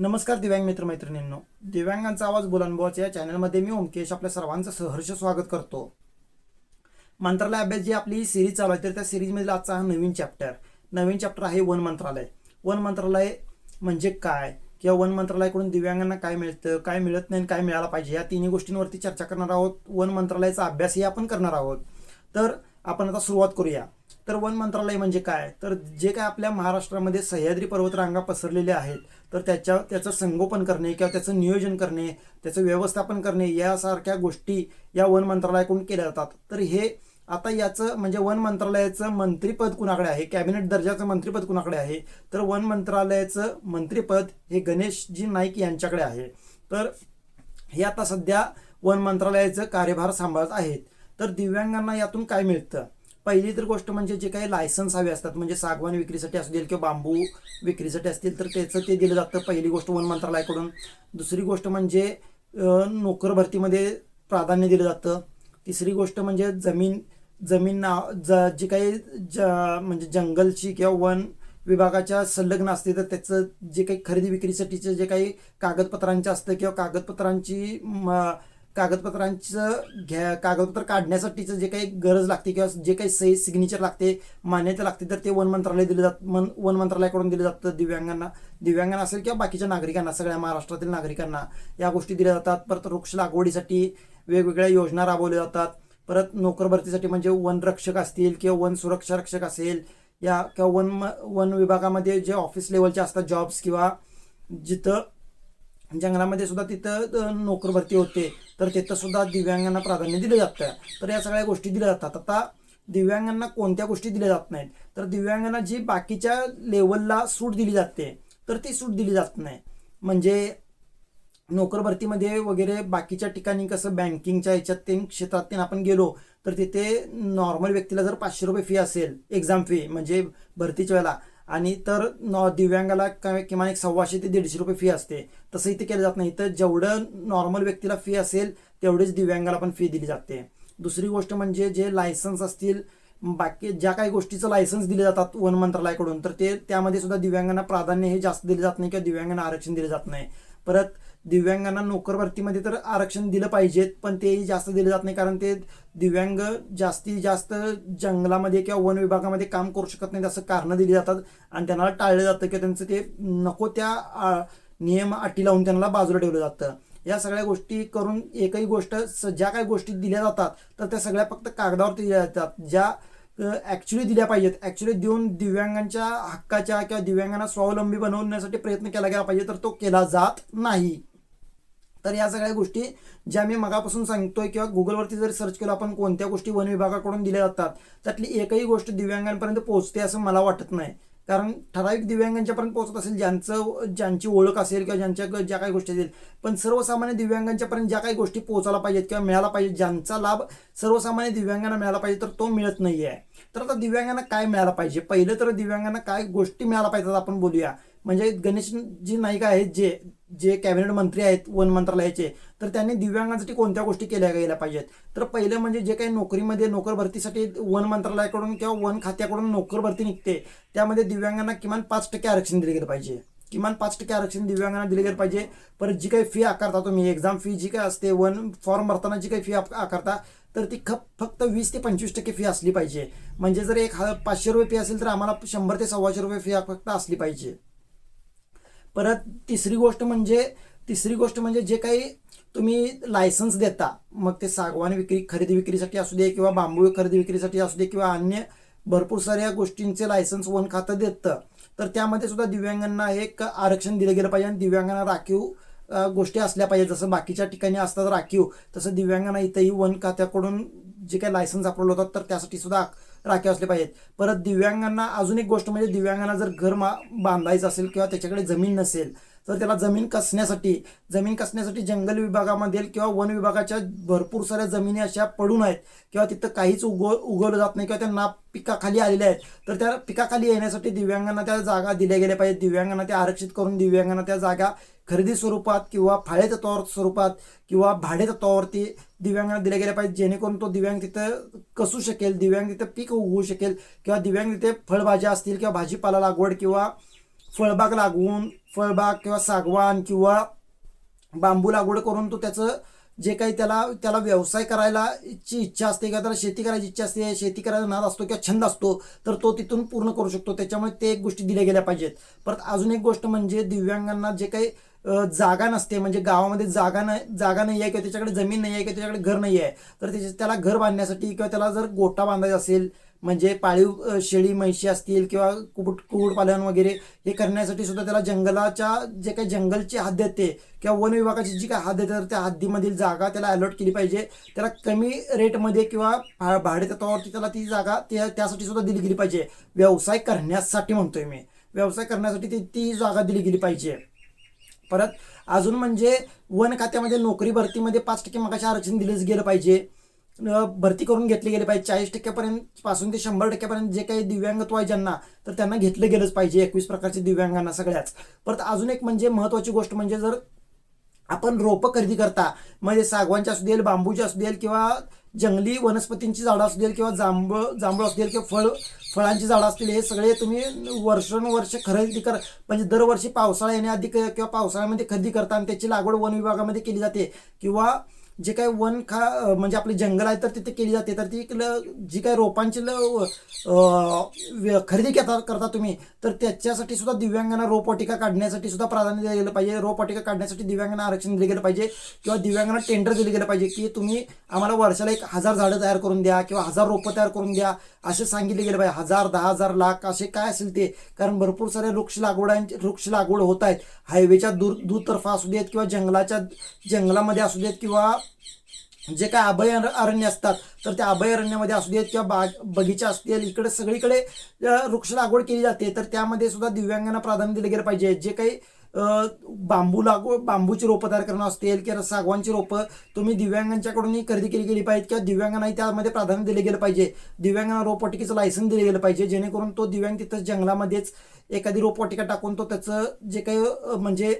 नमस्कार दिव्यांग मित्र मैत्रिणींनो दिव्यांगांचा आवाज बुलंदबोच या चॅनलमध्ये मी ओमकेश आपल्या सर्वांचं सहर्ष स्वागत करतो. मंत्रालय अभ्यास जी आपली सिरीज चालू आहे तर त्या सिरीजमधील आजचा हा नवीन चॅप्टर नवीन चॅप्टर आहे वन मंत्रालय. वन मंत्रालय म्हणजे काय? किंवा वन मंत्रालयाकडून दिव्यांगांना काय मिळतं काय मिळत नाही काय मिळायला पाहिजे? या तिन्ही गोष्टींवरती चर्चा करणार आहोत. वन मंत्रालयाचा अभ्यासही आपण करणार आहोत. तर आपण आता सुरुवात करूया. तर वन मंत्रालय म्हणजे काय? तर जे काय आपल्या महाराष्ट्रामध्ये सह्याद्री पर्वतरांगा पसरलेल्या आहेत तर त्याच्या त्याचं संगोपन करणे किंवा त्याचं नियोजन करणे त्याचं व्यवस्थापन करणे यासारख्या गोष्टी या वन मंत्रालयाकडून केल्या जातात. तर हे आता याचं म्हणजे वन मंत्रालयाचं मंत्रीपद कुणाकडे आहे? कॅबिनेट दर्जाचं मंत्रीपद कुणाकडे आहे? तर वन मंत्रालयाचं मंत्रीपद हे गणेशजी नाईक यांच्याकडे आहे. तर हे आता सध्या वन मंत्रालयाचं कार्यभार सांभाळत आहेत. तर दिव्यांगांना यातून काय मिळतं? पहिली तर गोष्ट म्हणजे जे काही लायसन्स हवे असतात म्हणजे सागवान विक्रीसाठी असू देईल किंवा बांबू विक्रीसाठी असतील तर त्याचं ते दिलं जातं पहिली गोष्ट वन मंत्रालयाकडून. दुसरी गोष्ट म्हणजे नोकर भरतीमध्ये प्राधान्य दिलं जातं. तिसरी गोष्ट म्हणजे जमीन जमीन नाव ज जी काही ज म्हणजे जंगलची किंवा वन विभागाच्या संलग्न असते तर त्याचं जे काही खरेदी विक्रीसाठीचं जे काही कागदपत्रांचे असतं किंवा कागदपत्रांची कागदपत्रांचं घ्या कागदपत्र काढण्यासाठीचं जे काही गरज लागते किंवा जे काही सही सिग्नेचर लागते मान्यता लागते तर ते वन मंत्रालय दिले जात मन वन मंत्रालयाकडून दिलं जातं दिव्यांगांना. दिव्यांगांना असेल किंवा बाकीच्या नागरिकांना सगळ्या महाराष्ट्रातील नागरिकांना. या गोष्टी दिल्या जातात. परत वृक्ष लागवडीसाठी वेगवेगळ्या योजना राबवल्या जातात. परत नोकर भरतीसाठी म्हणजे वनरक्षक असतील किंवा वन सुरक्षा रक्षक असेल या किंवा वन वन विभागामध्ये जे ऑफिस लेवलचे असतात जॉब्स किंवा जिथं जंगलामध्ये सुद्धा तिथं नोकर भरती होते. तर तिथं सुद्धा दिव्यांगांना प्राधान्य दिलं जातं. तर या सगळ्या गोष्टी दिल्या जातात. आता दिव्यांगांना कोणत्या गोष्टी दिल्या जात नाहीत? तर दिव्यांगांना जी बाकीच्या लेवलला सूट दिली जाते तर ती सूट दिली जात नाही. म्हणजे नोकर भरतीमध्ये वगैरे बाकीच्या ठिकाणी कसं बँकिंगच्या ह्याच्यात ते क्षेत्रात ते आपण गेलो तर तिथे नॉर्मल व्यक्तीला जर पाचशे रुपये फी असेल एक्झाम फी म्हणजे भरतीच्या वेळेला आणि तर नॉ दिव्यांगाला काय किमान एक सव्वाशे ते दीडशे रुपये फी असते. तसं इथे केलं जात नाही. तर जेवढं नॉर्मल व्यक्तीला फी असेल तेवढीच दिव्यांगाला पण फी दिली जाते. दुसरी गोष्ट म्हणजे जे लायसन्स असतील बाकी ज्या काही गोष्टीचं लायसन्स दिले जातात वन मंत्रालयाकडून तर ते त्यामध्ये सुद्धा दिव्यांगांना प्राधान्य हे जास्त दिले जात नाही किंवा दिव्यांगांना आरक्षण दिले जात नाही. परत दिव्यांगांना नोकर भरतीमध्ये तर आरक्षण दिलं पाहिजेत पण तेही जास्त दिले जात नाही कारण ते दिव्यांग जास्तीत जास्त जंगलामध्ये किंवा वन विभागामध्ये काम करू शकत नाहीत असं कारणं दिली जातात आणि त्यांना टाळलं जातं किंवा त्यांचं ते नको त्या आ, नियम अटी लावून त्यांना बाजूला ठेवलं जातं. या सगळ्या गोष्टी करून एकही गोष्ट स- ज्या काही गोष्टी दिल्या जातात तर त्या सगळ्या फक्त कागदावरती दिल्या जातात ज्या ॲक्च्युली दिल्या पाहिजेत. ॲक्च्युली देऊन दिव्यांगांच्या हक्काच्या किंवा दिव्यांगांना स्वावलंबी बनवण्यासाठी प्रयत्न केला गेला पाहिजे तर तो केला जात नाही. तर या सगळ्या गोष्टी ज्या मी मगापासून सांगतोय किंवा गुगलवरती जर सर्च केलं आपण कोणत्या गोष्टी वन विभागाकडून दिल्या जातात त्यातली एकही गोष्ट दिव्यांगांपर्यंत पोहोचते असं मला वाटत नाही. कारण ठराविक दिव्यांगांच्यापर्यंत पोहोचत असेल ज्यांचं ज्यांची ओळख असेल किंवा ज्यांच्या ज्या काही गोष्टी असतील पण सर्वसामान्य दिव्यांगांच्यापर्यंत ज्या काही गोष्टी पोहोचायला पाहिजेत किंवा मिळाला पाहिजे ज्यांचा लाभ सर्वसामान्य दिव्यांगांना मिळाला पाहिजे तर तो मिळत नाही आहे तर आता दिव्यांगांना काय मिळालं पाहिजे? पहिलं तर दिव्यांगांना काय गोष्टी मिळायला पाहिजेत आपण बोलूया. म्हणजे गणेशजी नाईक आहेत जे जे कॅबिनेट मंत्री आहेत वन मंत्रालयाचे तर त्यांनी दिव्यांगांसाठी कोणत्या गोष्टी केल्या गेल्या पाहिजेत? तर पहिलं म्हणजे जे काही नोकरीमध्ये नोकर भरतीसाठी वन मंत्रालयाकडून किंवा वन खात्याकडून नोकर भरती निघते त्यामध्ये दिव्यांगांना किमान पाच टक्के आरक्षण दिले गेलं पाहिजे. किमान पाच टक्के आरक्षण दिव्यांगांना दिले गेलं पाहिजे. परत जी काही फी आकारता तुम्ही एक्झाम फी जी काय असते वन फॉर्म भरताना जी काही फी आकारता तर ती खप फक्त वीस ते पंचवीस टक्के फी असली पाहिजे. म्हणजे जर एक हा पाचशे रुपये फी असेल तर आम्हाला शंभर ते सव्वाशे रुपये फी फक्त असली पाहिजे. परत तिसरी गोष्ट म्हणजे तिसरी गोष्ट म्हणजे जे काही तुम्ही लायसन्स देता मग ते सागवान विक्री खरेदी विक्रीसाठी असू दे किंवा बांबू खरेदी विक्रीसाठी असू दे किंवा अन्य भरपूर साऱ्या गोष्टींचे लायसन्स वन खातं देतं तर त्यामध्ये सुद्धा दिव्यांगांना एक आरक्षण दिलं गेलं पाहिजे आणि दिव्यांगांना राखीव गोष्टी असल्या पाहिजे. जसं बाकीच्या ठिकाणी असतात राखीव तसं दिव्यांगांना इथंही वन खात्याकडून जे काही लायसन्स अप्रूव्ह होतात तर त्यासाठी सुद्धा राखीव असले पाहिजेत. परत दिव्यांगांना अजून एक गोष्ट म्हणजे दिव्यांगांना जर घर मा बांधायचं असेल किंवा त्याच्याकडे जमीन नसेल तर त्याला जमीन कसण्यासाठी जमीन कसण्यासाठी जंगल विभागामध्ये किंवा वन विभागाच्या भरपूर साऱ्या जमिनी अशा पडून आहेत किंवा तिथं काहीच उगव उगवलं जात नाही किंवा त्या ना पिकाखाली आलेल्या आहेत. तर त्या पिकाखाली येण्यासाठी दिव्यांगांना त्या जागा दिल्या गेल्या पाहिजेत. दिव्यांगांना त्या आरक्षित करून दिव्यांगांना त्या जागा खरेदी स्वरूपात किंवा फाळे तत्वावर स्वरूपात किंवा भाडे तत्वावरती दिव्यांगांना दिल्या गेल्या पाहिजे जेणेकरून तो दिव्यांग तिथं कसू शकेल दिव्यांग तिथं पीक उगवू शकेल किंवा दिव्यांग तिथे फळभाज्या असतील किंवा भाजीपाला लागवड किंवा फळबाग लागवून फळबाग किंवा सागवान किंवा बांबू लागवड करून तो त्याचं जे काही त्याला त्याला व्यवसाय करायला ची इच्छा असते किंवा त्याला शेती करायची इच्छा असते शेती करायचा नाद असतो किंवा छंद असतो तर तो तिथून पूर्ण करू शकतो. त्याच्यामुळे ते एक गोष्टी दिल्या गेल्या पाहिजेत. परत अजून एक गोष्ट म्हणजे दिव्यांगांना जे काही जागा नसते. म्हणजे गावामध्ये जागा नाही जागा नाही आहे किंवा त्याच्याकडे जमीन नाही आहे किंवा त्याच्याकडे घर नाही आहे तर त्याच्या त्याला घर बांधण्यासाठी किंवा त्याला जर गोटा बांधायचा असेल म्हणजे पाळीव शेळी म्हैशी असतील किंवा कुकुट कुकुटपालन वगैरे हे करण्यासाठी सुद्धा त्याला जंगलाच्या जे काही जंगलची हद्द येते किंवा वन विभागाची जी काही हद्द येते तर त्या हद्दीमधील जागा त्याला अलॉट केली पाहिजे. त्याला कमी रेटमध्ये किंवा भा- भाडे तत्वावरती त्याला ती जागा त्या त्यासाठी सुद्धा दिली गेली पाहिजे. व्यवसाय करण्यासाठी म्हणतोय मी. व्यवसाय करण्यासाठी ती ती जागा दिली गेली पाहिजे. परत अजून म्हणजे वन खात्यामध्ये नोकरी भरतीमध्ये पाच टक्के मगाशी आरक्षण दिलं गेलं पाहिजे. भरती करून घेतले गेली पाहिजे. चाळीस टक्क्यापर्यंत पासून ते शंभर टक्क्यापर्यंत जे काही दिव्यांगत्व आहे ज्यांना तर त्यांना घेतलं गेलंच पाहिजे एकवीस प्रकारचे दिव्यांगांना सगळ्याच. परत अजून एक म्हणजे महत्वाची गोष्ट म्हणजे जर आपण रोपं खरेदी करता म्हणजे सागवानची असू देल बांबूची असू देल किंवा जंगली वनस्पतींची झाडं असू देईल किंवा जांभळ जांभळ असू देईल किंवा फळ फळांची झाडं असतील हे सगळे तुम्ही वर्षानुवर्ष खरेदी कर म्हणजे दरवर्षी पावसाळा येण्याआधी क- किंवा पावसाळ्यामध्ये खरेदी करता आणि त्याची लागवड वन विभागामध्ये केली जाते. किंवा जे काही वन खा म्हणजे आपले जंगल आहे तर तिथे केली जाते. तर ती जी काही रोपांची ल- व्य- खरेदी करता करता तुम्ही तर त्याच्यासाठी सुद्धा दिव्यांगांना रोपवाटिका काढण्यासाठी सुद्धा प्राधान्य दिलं गेलं पाहिजे. रोपवाटिका काढण्यासाठी दिव्यांगांना आरक्षण दिलं गेलं पाहिजे किंवा दिव्यांगांना टेंडर दिलं गेलं पाहिजे की तुम्ही आम्हाला वर्षाला एक हजार झाडं तयार करून द्या किंवा हजार रोपं तयार करून द्या असे सांगितले गेले पाहिजे. हजार दहा हजार लाख असे काय असेल ते. कारण भरपूर सारे वृक्ष लागवडांचे वृक्ष लागवड होत आहेत. हायवेच्या दूर दूरतर्फा असू देत किंवा जंगलाच्या जंगलामध्ये असू देत किंवा जे काय अभय अरण्य असतात तर त्या अभयारण्यामध्ये असू देत किंवा बाग बगीचा असतील इकडे सगळीकडे वृक्ष लागवड केली जाते तर त्यामध्ये सुद्धा दिव्यांगांना प्राधान्य दिलं गेलं पाहिजे. जे काही बांबू लागू बांबूची रोपं तयार करणं असतील किंवा सागवानची रोपं तुम्ही दिव्यांगांच्याकडूनही खरेदी केली गेली पाहिजे किंवा दिव्यांगांनाही त्यामध्ये प्राधान्य दिले गेलं पाहिजे. दिव्यांगांना रोपवाटिकेचं लायसन दिलं गेलं पाहिजे जेणेकरून तो दिव्यांग तिथं जंगलामध्येच एखादी रोपवाटिका टाकून तो त्याचं जे काही म्हणजे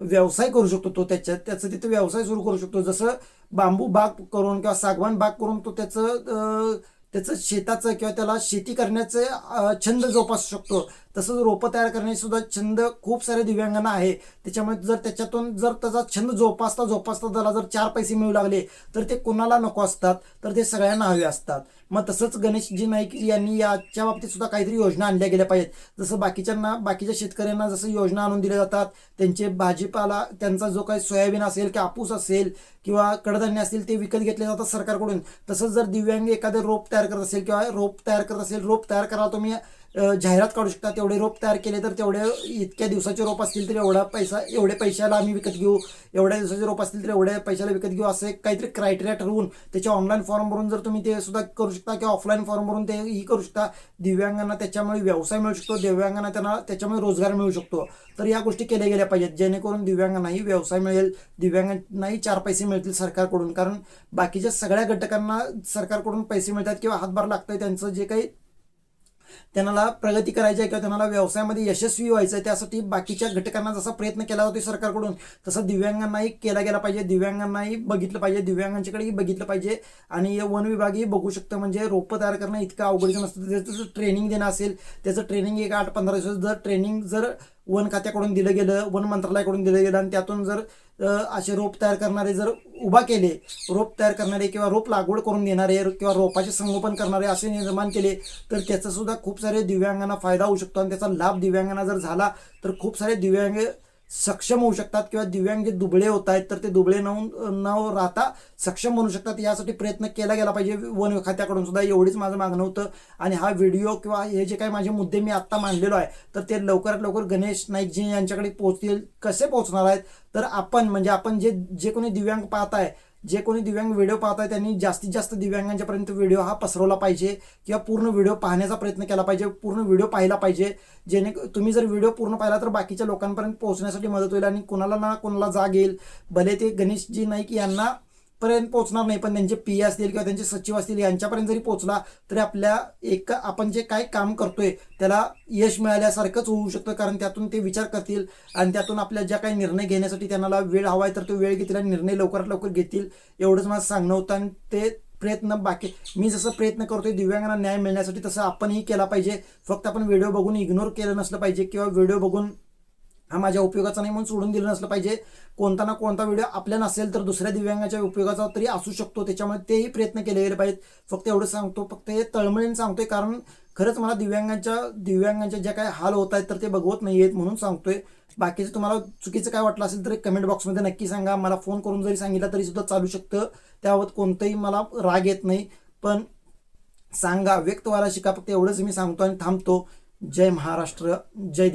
व्यवसाय करू शकतो तो त्याच्यात. त्याचं तिथं व्यवसाय सुरू करू शकतो. जसं बांबू बाग करून किंवा सागवान बाग करून तो त्याचं त्याचं शेताचं किंवा त्याला शेती करण्याचं छंद जोपासू शकतो. तसंच रोपं तयार करण्याची सुद्धा छंद खूप सारे दिव्यांगांना आहे. त्याच्यामुळे जर त्याच्यातून जर त्याचा छंद जोपासता जोपासता त्याला जर चार पैसे मिळू लागले तर ते कुणाला नको असतात? तर ते सगळ्यांना हवे असतात. मग तसंच गणेशजी नाईक यांनी याच्या बाबतीत सुद्धा काहीतरी योजना आणल्या गेल्या पाहिजेत. जसं बाकीच्यांना बाकीच्या शेतकऱ्यांना जसं योजना आणून दिल्या जातात त्यांचे भाजीपाला त्यांचा जो काही सोयाबीन असेल किंवा कापूस असेल किंवा कडधान्य असतील ते विकत घेतले जातात सरकारकडून. तसंच जर दिव्यांग एखादं रोप तयार करत असेल किंवा रोप तयार करत असेल रोप तयार करायला तुम्ही जाहिरात काढू शकता. तेवढे रोप तयार केले तर तेवढे इतक्या दिवसाचे रोप असतील तर एवढा पैसा एवढे पैशाला आम्ही विकत घेऊ. एवढ्या दिवसाचे रोप असतील तर एवढ्या पैशाला विकत घेऊ. असं काहीतरी क्रायटेरिया ठरवून त्याचे ऑनलाईन फॉर्म भरून जर तुम्ही ते सुद्धा करू शकता किंवा ऑफलाईन फॉर्म भरून ते ही करू शकता. दिव्यांगांना त्याच्यामुळे व्यवसाय मिळू शकतो. दिव्यांगांना त्यांना त्याच्यामुळे रोजगार मिळू शकतो. तर या गोष्टी केल्या गेल्या पाहिजेत. जेणेकरून दिव्यांगांनाही व्यवसाय मिळेल. दिव्यांगांनाही चार पैसे मिळतील सरकारकडून. कारण बाकीच्या सगळ्या घटकांना सरकारकडून पैसे मिळतात किंवा हातभार लागतोय. त्यांचं जे काही त्यांना प्रगती करायची आहे किंवा त्यांना व्यवसायामध्ये यशस्वी व्हायचं आहे त्यासाठी बाकीच्या घटकांना जसा प्रयत्न केला जातो सरकारकडून तसा दिव्यांगांनाही केला गेला पाहिजे. दिव्यांगांनाही बघितलं पाहिजे दिव्यांगांच्याकडेही बघितलं पाहिजे. आणि वन विभागही बघू शकतं म्हणजे रोपं तयार करणं इतकं अवघडचं नसतं. त्याचं ट्रेनिंग देणं असेल त्याचं ट्रेनिंग एक आठ पंधरा दिवस जर ट्रेनिंग जर वन खात्याकडून दिलं गेलं वन मंत्रालयाकडून दिलं गेलं आणि त्यातून जर असे रोप तयार करणारे जर उभा केले रोप तयार करणारे किंवा रोप लागवड करून देणारे किंवा रोपाचे संगोपन करणारे असे निर्माण केले तर त्याचा सुद्धा खूप सारे दिव्यांगांना फायदा होऊ शकतो आणि त्याचा लाभ दिव्यांगांना जर झाला तर खूप सारे दिव्यांग सक्षम होऊ शकतात किंवा दिव्यांग जे दुबळे होत आहेत तर ते दुबळे न न राहता सक्षम बनू शकतात. यासाठी प्रयत्न केला गेला पाहिजे. वन खात्याकडून सुद्धा एवढीच माझं मागणं होतं. आणि हा व्हिडिओ किंवा हे जे काही माझे मुद्दे मी आत्ता मांडलेलो आहे तर ते लवकरात लवकर गणेश नाईकजी यांच्याकडे पोहोचतील. कसे पोहोचणार आहेत? तर आपण म्हणजे आपण जे जे कोणी दिव्यांग पाहत आहे जे कोणी दिव्यांग व्हिडिओ पाहत आहे त्यांनी जास्तीत जास्त दिव्यांगांच्यापर्यंत व्हिडिओ हा पसरवला पाहिजे किंवा पूर्ण व्हिडिओ पाहण्याचा प्रयत्न केला पाहिजे पूर्ण व्हिडिओ पाहिला पाहिजे. जेणे तुम्ही जर व्हिडिओ पूर्ण पाहिला तर बाकीच्या लोकांपर्यंत पोहोचण्यासाठी मदत होईल आणि कुणाला ना कुणाला जाग येईल. भले ते गणेशजी नाईक यांना पर्यंत पोहोचणार नाही पण त्यांचे पी असतील किंवा त्यांचे सचिव असतील यांच्यापर्यंत जरी पोहोचला तरी आपल्या एक आपण जे काय काम करतोय त्याला यश मिळाल्यासारखंच होऊ शकतं कारण त्यातून ते विचार करतील आणि त्यातून आपल्या ज्या काही निर्णय घेण्यासाठी त्यांना वेळ हवा आहे तर तो वेळ घेतील आणि निर्णय लवकरात लवकर घेतील एवढंच मला सांगणं होतं आणि ते प्रयत्न बाकी मी जसं प्रयत्न करतोय दिव्यांगांना न्याय मिळण्यासाठी तसं आपणही केला पाहिजे. फक्त आपण व्हिडिओ बघून इग्नोर केलं नसलं पाहिजे किंवा व्हिडिओ बघून हा माझ्या उपयोगाचा नाही म्हणून सोडून दिलं नसलं पाहिजे. कोणता ना कोणता व्हिडिओ आपल्या नसेल तर दुसऱ्या दिव्यांगाच्या उपयोगाचा तरी असू शकतो. त्याच्यामुळे तेही प्रयत्न केले गेले पाहिजेत. फक्त एवढं सांगतो फक्त हे तळमळीने सांगतोय कारण खरंच मला दिव्यांगांच्या दिव्यांगांच्या ज्या काही हाल होत आहेत तर ते बघवत नाही आहेत म्हणून सांगतोय. बाकीचं तुम्हाला चुकीचं काय वाटलं असेल तर कमेंट बॉक्समध्ये नक्की सांगा. मला फोन करून जरी सांगितलं तरी सुद्धा चालू शकतं. त्याबाबत कोणतंही मला राग येत नाही. पण सांगा व्यक्त व्हायला शिका. फक्त एवढंच मी सांगतो आणि थांबतो. जय महाराष्ट्र. जय